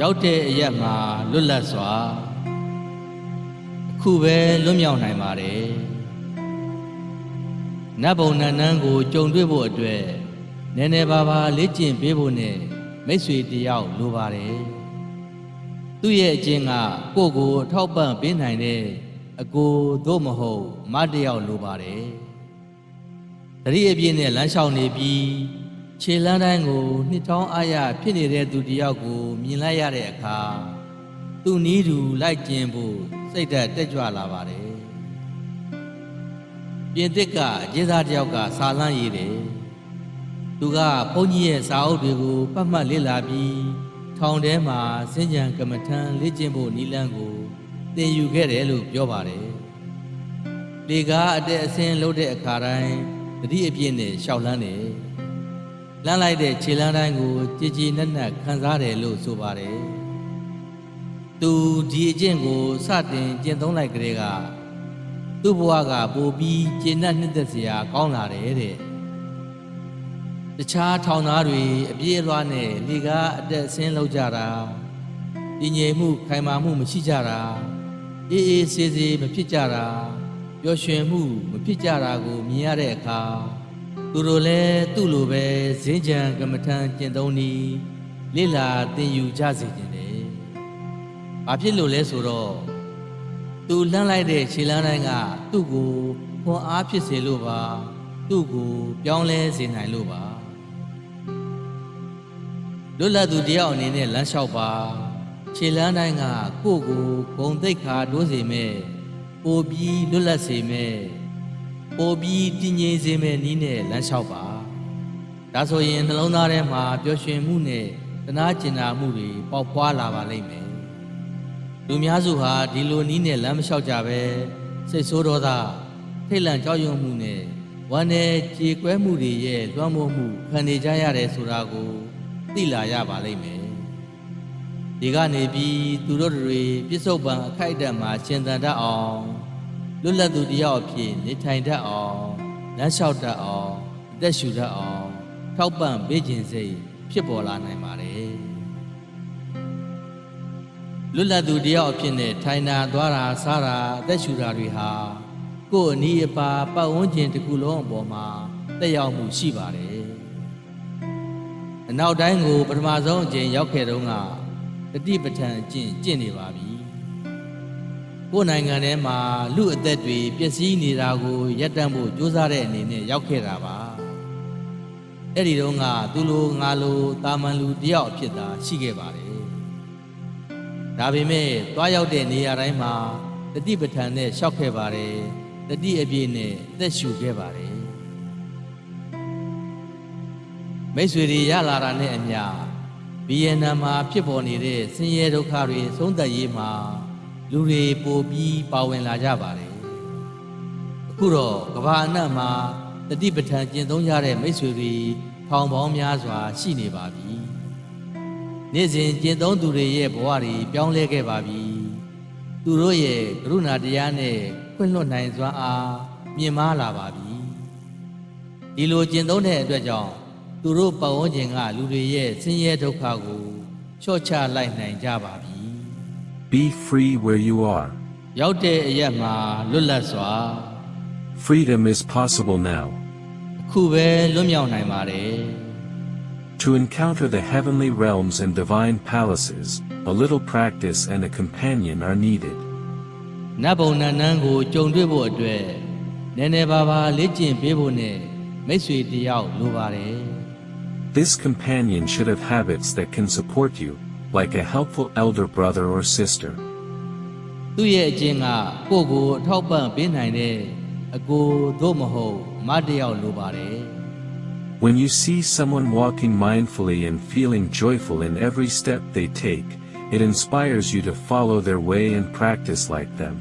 ရောက်တဲ့အရက်မှာလွတ်လပ်စွာအခုပဲလွတ်မြောက်နိုင်ပါတယ်နတ်ဘုံနတ်နန်းကိုကြုံတွေ့ဖို့အတွက်နည်းနည်းပါးပါးလေ့ကျင့်ပေးဖို့နဲ့မိတ်ဆွေတယောက်လိုပါတယ်သူ့ရဲ့အချင်းကကိုယ့်ကိုအထောက်ပံ့ပေးနိုင်တဲ့အကိုသို့မဟုတ်မတယောက်လိုပါတယ်တတိအပြည့်နဲ့လမ်းလျှောက်နေပြီး ခြေလမ်းတိုင်းကိုနှစ်ထောင်းအားရဖြစ်နေတဲ့သူတယောက်ကိုမြင်လိုက်ရတဲ့အခါသူ့နီးသူလိုက်ကျင်ဖို့စိတ်ဓာတ်တက်ကြွလာပါတယ်ပြင်သစ်ကအကျေးသားတယောက်ကစာလန်းရေးတယ်။သူကဘုန်းကြီးရဲ့စာအုပ်တွေကိုပတ်မှတ်လေ့လာပြီးထောင်ထဲမှာစင်ကြံကမ္မထံလေ့ကျင့်ဖို့နီလန်းကိုသင်ယူခဲ့တယ်လို့ပြောပါတယ်။လေကားအတက်အဆင်းလုပ်တဲ့အခါတိုင်းတတိအပြည့်နဲ့ရှောက်လန်းတယ်။ လမ်းလိုက်တဲ့ခြေလမ်းတိုင်းကိုကြည်ကြည်နက်နက်ခံစားတယ်လို့ဆိုပါတယ်။သူဒီအကျင့်ကိုစတင်ကျင့်သုံးလိုက်ကြတဲ့ကသူ့ဘဝကပိုပြီးကျေနပ်နှစ်သက်စရာကောင်းလာတယ်တဲ့တခြားထောင်သားတွေအပြည့်အလွှားနဲ့လေကားအတက်အဆင်းလောက်ကြတာတည်ငြိမ်မှုခိုင်မာမှုမရှိကြတာအေးအေးဆေးဆေးမဖြစ်ကြတာပျော်ရွှင်မှုမဖြစ်ကြတာကိုမြင်ရတဲ့အခါ သူတို့လည်းသူ့လိုပဲဇင်းကြံကမ္မထံကျင့်သုံးနီးလိလာသင်ယူကြစေခြင်းတယ်။ဘာဖြစ်လို့လဲဆိုတော့သူလှမ်းလိုက်တဲ့ခြေလမ်းတိုင်းကသူ့ကိုခွန်အားဖြစ်စေလို့ပါသူ့ကိုပြောင်းလဲစေနိုင်လို့ပါလွတ်လပ်သူတယောက်အနေနဲ့လမ်းလျှောက်ပါခြေလမ်းတိုင်းကကိုယ့်ကိုဂုံသိက္ခာတိုးစေမဲ့ပိုပြီးလွတ်လပ်စေမဲ့ ပိုပြီးတည်ငြိမ်စေမဲ့နည်းနဲ့လမ်းလျှောက်ပါဒါဆိုရင်နှလုံးသားထဲမှာပျော်ရွှင်မှုနဲ့တနာကျင်နာမှုတွေပေါက်ဖွာလာပါလိမ့်မယ်လူများစုဟာဒီလိုနီးနဲ့လမ်းမလျှောက်ကြပဲစိတ်ဆိုးဒေါသထိတ်လန့်ကြောက်ရွံ့မှုနဲ့ဝမ်းနဲ့ကြေကွဲမှုတွေရဲ့လွှမ်းမိုးမှုခံနေကြရတယ်ဆိုတာကိုသိလာရပါလိမ့်မယ်ဒီကနေပြီးသူတို့တွေပြစ္ဆုတ်ပံအခိုက်အတန့်မှာရှင်သန်တတ်အောင် လွတ်လပ်သူတစ်ယောက်အဖြစ်နေထိုင်တတ်အောင်လမ်းလျှောက်တတ်အောင်အသက်ရှူတတ်အောင်ထောက်ပံ့ပေးခြင်းစိတ်ဖြစ်ပေါ်လာနိုင်ပါတယ်လွတ်လပ်သူတယောက်အဖြစ်နဲ့ထိုင်နာသွားတာစားတာအသက်ရှူတာတွေဟာကိုယ့်အနီးအပါပတ်ဝန်းကျင်တစ်ခုလုံးအပေါ်မှာတက်ရောက်မှုရှိပါတယ်။အနောက်တိုင်းကိုပထမဆုံးအကြိမ်ရောက်ခဲ့တုန်းကတတိပဋ္ဌာန်အကျင့်ကျင့်နေပါပြီ။ ကိုယ့်နိုင်ငံထဲမှာလူအသက်တွေပျက်စီးနေတာကိုရပ်တန့်ဖို့ကြိုးစားတဲ့အနေနဲ့ရောက်ခဲ့တာပါ။အဲ့ဒီတုန်းကသူလိုငါလိုတာမန်လူတယောက်အဖြစ်သာရှိခဲ့ပါတယ်။ဒါပေမဲ့သွားရောက်တဲ့နေရာတိုင်းမှာတတိပဋ္ဌာန်နဲ့ရှောက်ခဲ့ပါတယ်တတိအပြည့်နဲ့အသက်ရှူခဲ့ပါတယ်မိတ်ဆွေတွေရလာတာနဲ့အမျှဗီယက်နမ်မှာဖြစ်ပေါ်နေတဲ့ဆင်းရဲဒုက္ခတွေဆုံးသက်ရေးမှာ လူတွေပိုပြီးပါဝင်လာကြပါတယ်အခုတော့ကမ္ဘာအနှံ့မှာတတိပဋ္ဌာန်ကျင့်သုံးကြတဲ့မိတ်ဆွေတွေထောင်ပေါင်းများစွာရှိနေပါပြီနေ့စဉ်ကျင့်သုံးသူတွေရဲ့ဘဝတွေပြောင်းလဲခဲ့ပါပြီ။သူတို့ရဲ့ကရုဏာတရားနဲ့ခွင့်လွှတ်နိုင်စွမ်းအားမြင့်မားလာပါပြီ။ဒီလိုကျင့်သုံးတဲ့အတွက်ကြောင့်သူတို့ပတ်ဝန်းကျင်ကလူတွေရဲ့ဆင်းရဲဒုက္ခကိုလျှော့ချလိုက်နိုင်ကြပါပြီ Be free where you are. ။ရောက်တဲ့အရက်မှာလွတ်လပ်စွာ Freedom is possible now. အခုပဲလွတ်မြောက်နိုင်ပါတယ်။ To encounter the heavenly realms and divine palaces, a little practice and a companion are needed. နတ်ဘုံနတ်နန်းကိုကြုံတွေ့ဖို့အတွက်နည်းနည်းပါးပါးလေ့ကျင့်ပေးဖို့နဲ့မိတ်ဆွေတယောက်လိုပါတယ် This companion should have habits that can support you, like a helpful elder brother or sister. သူ့ရဲ့အချင်းကကိုယ့်ကိုအထောက်ပံ့ပေးနိုင်တဲ့အကိုသို့မဟုတ်မတယောက်လိုပါတယ် When you see someone walking mindfully and feeling joyful in every step they take, it inspires you to follow their way and practice like them.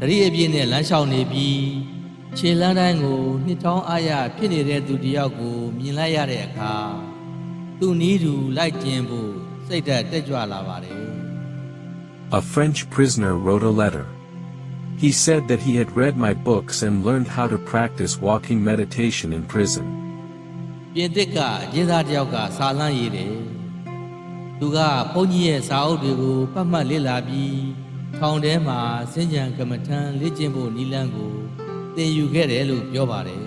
တတိအပြည့်နဲ့လမ်းလျှောက်နေပြီးခြေလမ်းတိုင်းကိုနှစ်ထောင်းအားရဖြစ်နေတဲ့သူတယောက်ကိုမြင်လိုက်ရတဲ့အခါသူ့နီးသူလိုက်ကျင်ဖို့ စိတ်ဓာတ်တက်ကြွလာပါတယ် A French prisoner wrote a letter. He said that he had read my books and learned how to practice walking meditation in prison. ပြင်သစ်ကအကျဉ်းသားတယောက်ကစာလန်းရေးတယ်သူ သူကဘုန်းကြီးရဲ့စာအုပ်တွေကိုပတ်မှတ်လေ့လာပြီးထောင်ထဲမှာစဉ္ကြံကမ္မထံလေ့ကျင့်ဖို့နီလန်းကိုသင်ယူခဲ့တယ်လို့ပြောပါတယ်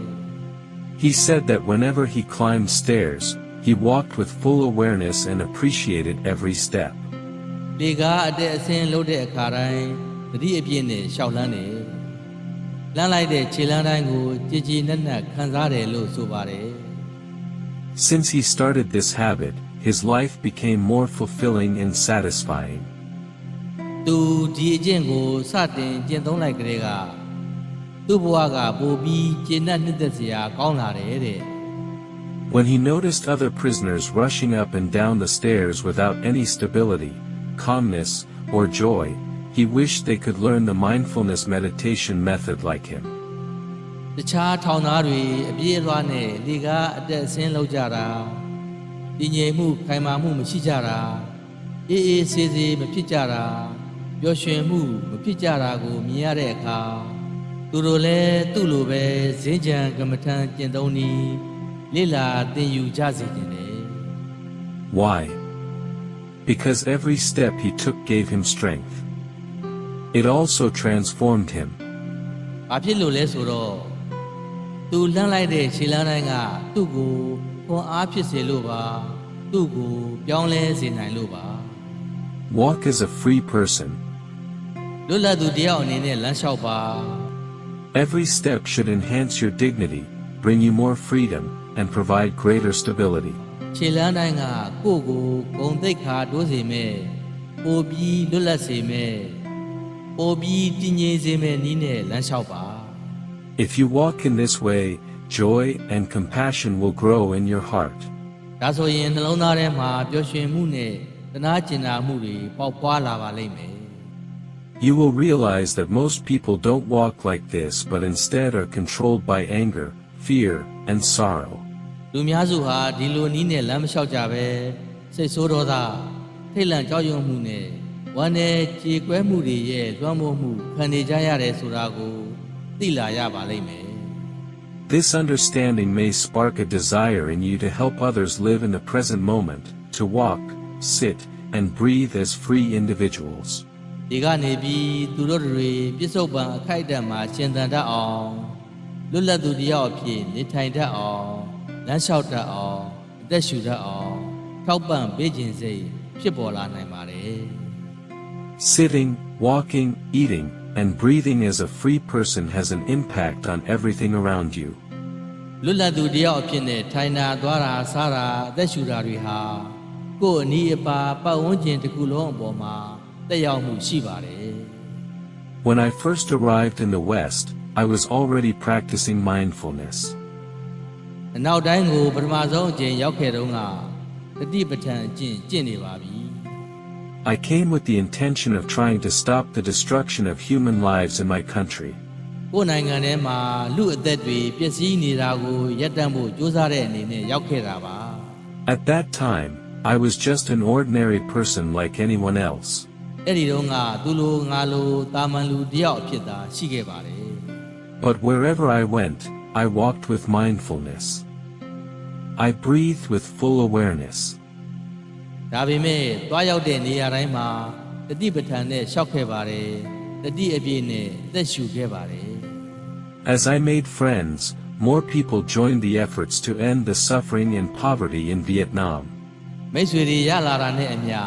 He said that whenever he climbed stairs, he walked with full awareness and appreciated every step. ။လေကားအတက်အဆင်းလုပ်တဲ့အခါတိုင်းသတိအပြည့်နဲ့ရှောက်လန်းတယ်။လမ်းလိုက်တဲ့ခြေလမ်းတိုင်းကိုကြည်ကြည်နက်နက်ခံစားတယ်လို့ဆိုပါတယ်။ Since he started this habit, his life became more fulfilling and satisfying. သူဒီအကျင့်ကိုစတင်ကျင့်သုံးလိုက်ကြတဲ့ကသူ့ဘဝကပိုပြီးကျေနပ်နှစ်သက်စရာကောင်းလာတယ်တဲ့ When he noticed other prisoners rushing up and down the stairs without any stability, calmness, or joy, he wished they could learn the mindfulness meditation method like him. တခြားထောင်သားတွေအပြေးအလွှားနဲ့လေကားအတက်အဆင်းလုပ်ကြတာတည်ငြိမ်မှုခိုင်မာမှုမရှိကြတာအေးအေးဆေးဆေးမဖြစ်ကြတာပျော်ရွှင်မှုမဖြစ်ကြတာကိုမြင်ရတဲ့အခါသူတို့လည်းသူ့လိုပဲဈဉ္ကြံကမ္မထံကျင့်သုံးနည်း လေ့လာသင်ယူကြစေခြင်းတယ် Why? Because every step he took gave him strength. It also transformed him. ။ဘာဖြစ်လို့လဲဆိုတော့သူလှမ်းလိုက်တဲ့ခြေလမ်းတိုင်းကသူ့ကိုခွန်အားဖြစ်စေလို့ပါသူ့ကိုပြောင်းလဲစေနိုင်လို့ပါ Walk as a free person. လွတ်လပ်သူတယောက်အနေနဲ့လမ်းလျှောက်ပါ Every step should enhance your dignity, bring you more freedom, and provide greater stability. ခြေလမ်းတိုင်းကကိုယ့်ကိုဂုံသိက္ခာတိုးစေမဲ့ပိုပြီးလွတ်လပ်စေမဲ့ပိုပြီးတည်ငြိမ်စေမဲ့နည်းနဲ့လမ်းလျှောက်ပါ If you walk in this way, joy and compassion will grow in your heart. ဒါဆိုရင်နှလုံးသားထဲမှာပျော်ရွှင်မှုနဲ့တနာကျင်နာမှုတွေပေါက်ပွားလာပါလိမ့်မယ် You will realize that most people don't walk like this but instead are controlled by anger, fear, and sorrow. လူများစုဟာဒီလိုနီးနဲ့လမ်းမလျှောက်ကြပဲစိတ်ဆိုးဒေါသထိတ်လန့်ကြောက်ရွံ့မှုနဲ့ဝမ်းနဲ့ကြေကွဲမှုတွေရဲ့လွှမ်းမိုးမှုခံနေကြရတယ်ဆိုတာကိုသိလာရပါလိမ့်မယ် This understanding may spark a desire in you to help others live in the present moment, to walk, sit, and breathe as free individuals. ဒီကနေပြီးသူတို့တွေပြစ္ဆုတ်ပံအခိုက်အတန့်မှာရှင်သန်တတ်အောင်လွတ်လပ်သူတစ်ယောက်အဖြစ်နေထိုင်တတ်အောင် လမ်းလျှောက်တတ်အောင်အသက်ရှူတတ်အောင်ထောက်ပံ့ပေးခြင်းစိတ်ဖြစ်ပေါ်လာနိုင်ပါတယ် Sitting, walking, eating, and breathing as a free person has an impact on everything around you. လွတ်လပ်သူတစ်ယောက်အဖြစ်နဲ့ထိုင်တာသွားတာစားတာအသက်ရှူတာတွေဟာကိုယ့်အနီးအပါပတ်ဝန်းကျင်တစ်ခုလုံးအပေါ်မှာတက်ရောက်မှုရှိပါတယ် When I first arrived in the West, I was already practicing mindfulness. ။ အနောက်တိုင်းကိုပထမဆုံးအကြိမ်ရောက်ခဲ့တုန်းကတတိပဋ္ဌာန်အကျင့်ကျင့်နေပါပြီ I came with the intention of trying to stop the destruction of human lives in my country. ။ကိုယ်နိုင်ငံထဲမှာလူအသက်တွေပျက်စီးနေတာကိုရပ်တန့်ဖို့ကြိုးစားတဲ့အနေနဲ့ရောက်ခဲ့တာပါ။ At that time, I was just an ordinary person like anyone else. အဲ့ဒီတုန်းကသူလိုငါလိုတာမန်လူတစ်ယောက်အဖြစ်သာရှိခဲ့ပါတယ် But wherever I went, I walked with mindfulness. I breathed with full awareness. ။ဒါပေမဲ့သွားရောက်တဲ့နေရာတိုင်းမှာတတိပဋ္ဌာန်နဲ့ရှောက်ခဲ့ပါတယ်။တတိအပြည့်နဲ့အသက်ရှူခဲ့ပါတယ် As I made friends, more people joined the efforts to end the suffering and poverty in Vietnam. ။မိတ်ဆွေတွေရလာတာနဲ့အမျှ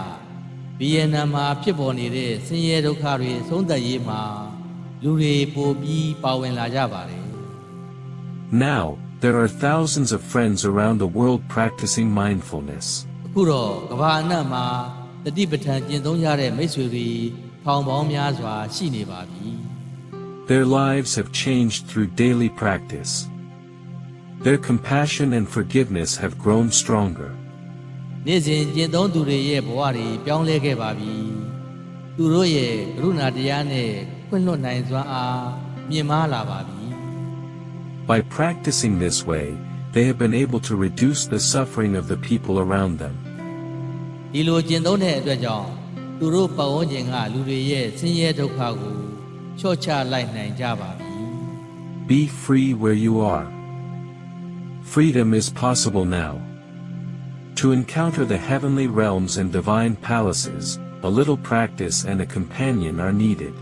ဗီယက်နမ်မှာဖြစ်ပေါ်နေတဲ့ဆင်းရဲဒုက္ခတွေအဆုံးသတ်ရေးမှာလူတွေပိုပြီးပါဝင်လာကြပါတယ် Now, there are thousands of friends around the world practicing mindfulness. ။အခုတော့ကမ္ဘာအနှံ့မှာတတိပဋ္ဌာန်ကျင့်သုံးကြတဲ့မိတ်ဆွေတွေထောင်ပေါင်းများစွာရှိနေပါပြီ။ Their lives have changed through daily practice. Their compassion and forgiveness have grown stronger. နေ့စဉ်ကျင့်သုံးသူတွေရဲ့ဘဝတွေပြောင်းလဲခဲ့ပါပြီ။သူတို့ရဲ့ကရုဏာတရားနဲ့ခွင့်လွှတ်နိုင်စွမ်းအားမြင့်မားလာပါပြီ By practicing this way, they have been able to reduce the suffering of the people around them. ။ဒီလိုကျင့်သုံးတဲ့အတွက်ကြောင့်သူတို့ပတ်ဝန်းကျင်ကလူတွေရဲ့ဆင်းရဲဒုက္ခကိုချော့ချလိုက်နိုင်ကြပါပြီ Be free where you are. Freedom is possible now. To encounter the heavenly realms and divine palaces, a little practice and a companion are needed.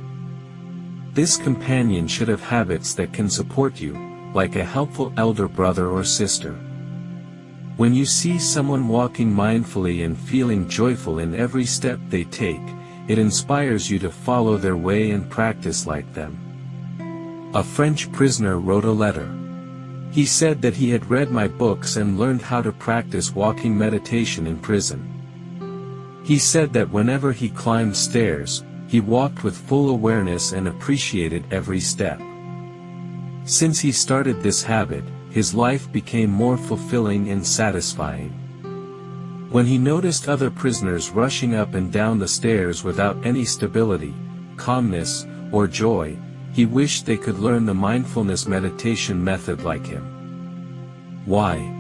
This companion should have habits that can support you, like a helpful elder brother or sister. When you see someone walking mindfully and feeling joyful in every step they take, it inspires you to follow their way and practice like them. A French prisoner wrote a letter. He said that he had read my books and learned how to practice walking meditation in prison. He said that whenever he climbed stairs, he walked with full awareness and appreciated every step. Since he started this habit, his life became more fulfilling and satisfying. When he noticed other prisoners rushing up and down the stairs without any stability, calmness, or joy, he wished they could learn the mindfulness meditation method like him. Why?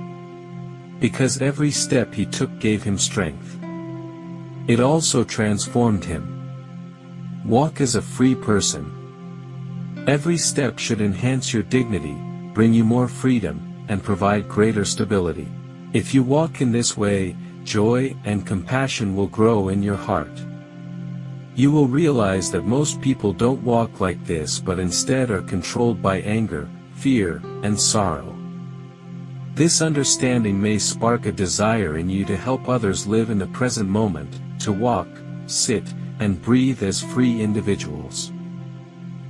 Because every step he took gave him strength. It also transformed him. Walk as a free person. Every step should enhance your dignity, bring you more freedom, and provide greater stability. If you walk in this way, joy and compassion will grow in your heart. You will realize that most people don't walk like this but instead are controlled by anger, fear, and sorrow. This understanding may spark a desire in you to help others live in the present moment, to walk, sit, and breathe as free individuals.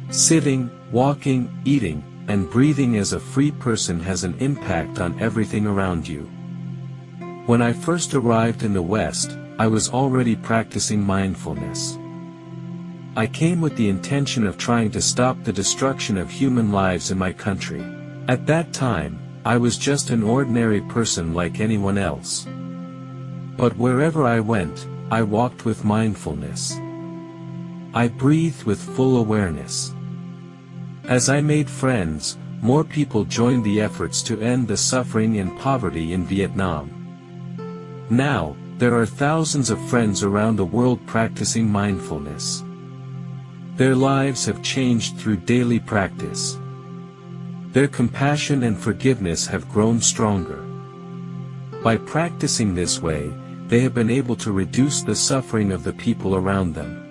Sitting, walking, eating, and breathing as a free person has an impact on everything around you. When I first arrived in the West, I was already practicing mindfulness. I came with the intention of trying to stop the destruction of human lives in my country. At that time, I was just an ordinary person like anyone else. But wherever I went, I walked with mindfulness. I breathed with full awareness. As I made friends, more people joined the efforts to end the suffering and poverty in Vietnam. Now, there are thousands of friends around the world practicing mindfulness. Their lives have changed through daily practice. Their compassion and forgiveness have grown stronger. By practicing this way, they have been able to reduce the suffering of the people around them.